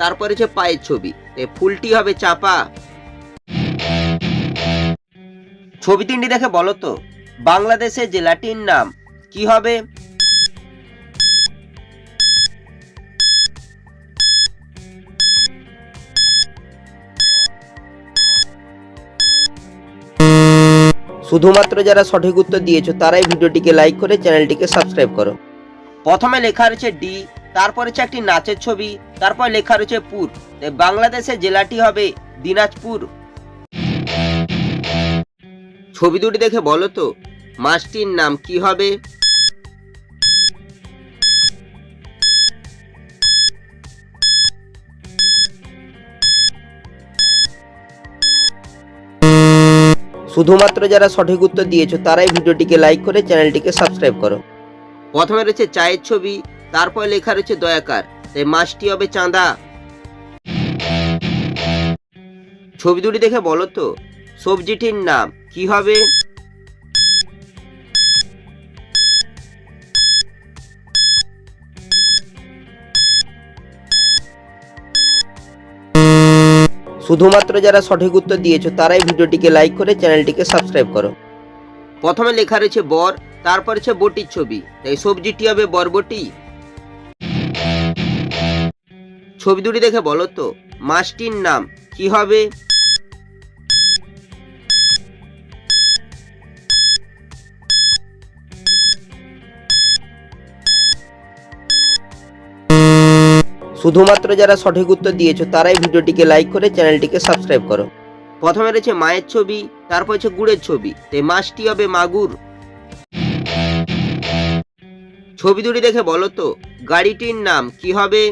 তারপরে রয়েছে পায়ের ছবি। ফুলটি হবে চাপা। ছবি তিনটি দেখে বলো তো, বাংলাদেশের জেলাটির নাম কি হবে? শুধুমাত্র যারা সঠিক উত্তর দিয়েছ, তারাই ভিডিওটিকে লাইক করে চ্যানেলটিকে সাবস্ক্রাইব করো। প্রথমে লেখা রয়েছে ডি তারপর হচ্ছে একটি নাচের ছবি, তারপর লেখা রয়েছে পুর। বাংলাদেশের জেলাটি হবে দিনাজপুর। ছবি দুটি দেখে বলো তো, মাছটির নাম কি হবে? শুধুমাত্র যারা সঠিক উত্তর দিয়েছ, তারাই ভিডিওটিকে লাইক করে চ্যানেলটিকে সাবস্ক্রাইব করো। প্রথমে রয়েছে চায়ের ছবি তারপর লেখা রয়েছে দয়াকার। তাই মাছটি হবে চাঁদা। ছবি দুটি দেখে বলো তো, সবজিটির নাম কি হবে? শুধুমাত্র যারা সঠিক উত্তর দিয়েছ, তারাই ভিডিওটিকে লাইক করে চ্যানেলটিকে সাবস্ক্রাইব করো। প্রথমে লেখা রয়েছে বর, তারপর হচ্ছে বটির ছবি। তাই সবজিটি হবে বরবটি। ছবি দুটি দেখে বলো তো, মাছটির নাম কি হবে? শুধুমাত্র যারা সঠিক উত্তর দিয়েছ, তারাই ভিডিওটিকে লাইক করে চ্যানেলটিকে সাবস্ক্রাইব করো। প্রথমে রয়েছে মায়ের ছবি, তারপর হচ্ছে গুড়ের ছবি। তাই মাছটি হবে মাগুর। ছবি দুটি দেখে বলো তো, গাড়িটির নাম কি হবে?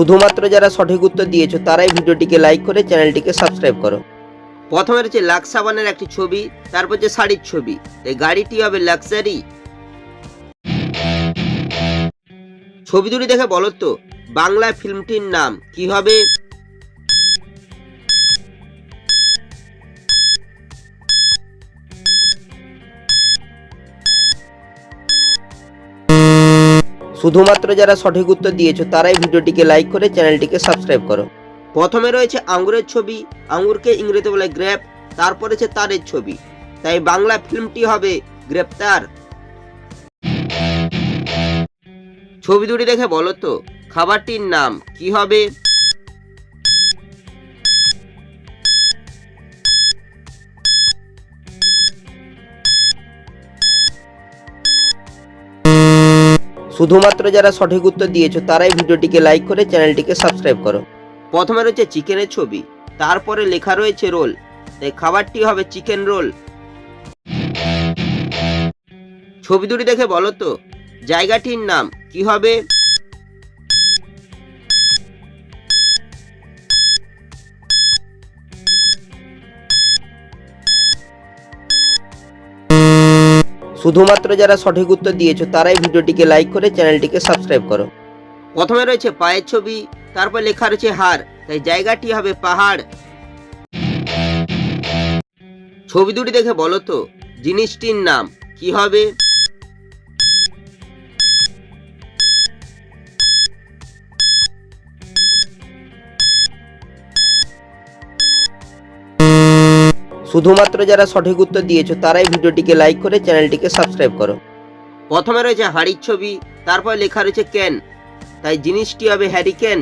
শুধুমাত্র যারা সঠিক উত্তর দিয়েছ, তারাই ভিডিওটিকে লাইক করে চ্যানেলটিকে সাবস্ক্রাইব করো। প্রথমে রয়েছে লাক্সাবানের একটি ছবি, তারপর যে শাড়ির ছবি। এই গাড়িটি হবে লাক্সারি ছবি দুটি দেখে বলো তো, বাংলা ফিল্মটির নাম কি হবে? শুধুমাত্র যারা সঠিক উত্তর দিয়েছ, তারাই ভিডিওটিকে লাইক করে চ্যানেলটিকে সাবস্ক্রাইব করো। প্রথমে রয়েছে আঙ্গুরের ছবি। আঙ্গুরকে ইংরেজিতে বলে গ্রেপ তারপরে হচ্ছে তারের ছবি। তাই বাংলা ফিল্মটি হবে গ্রেপ্তার। ছবি দুটি দেখে বলো তো, খাবারটির নাম কি হবে? শুধুমাত্র যারা সঠিক উত্তর দিয়েছ, তারাই ভিডিওটিকে লাইক করে চ্যানেলটিকে সাবস্ক্রাইব করো। প্রথমে রয়েছে চিকেনের ছবি। তারপরে লেখা রয়েছে রোল। তাই খাবারটি হবে চিকেন রোল। ছবি দুটি দেখে বলো তো, জায়গাটির নাম কি হবে? শুধুমাত্র যারা সঠিক উত্তর দিয়েছ, তারাই ভিডিওটিকে লাইক করে চ্যানেলটিকে সাবস্ক্রাইব করো। প্রথমে রয়েছে পায়ের ছবি, তারপর লেখা রয়েছে হার তাই জায়গাটি হবে পাহাড়। ছবি দুটি দেখে বলো তো, জিনিসটির নাম কি হবে? শুধুমাত্র যারা সঠিক উত্তর দিয়েছ, তারাই ভিডিওটিকে লাইক করে চ্যানেলটিকে সাবস্ক্রাইব করো। প্রথমে রয়েছে হাড়ির ছবি, তারপর লেখা রয়েছে ক্যান তাই জিনিসটি হবে হ্যারিকেন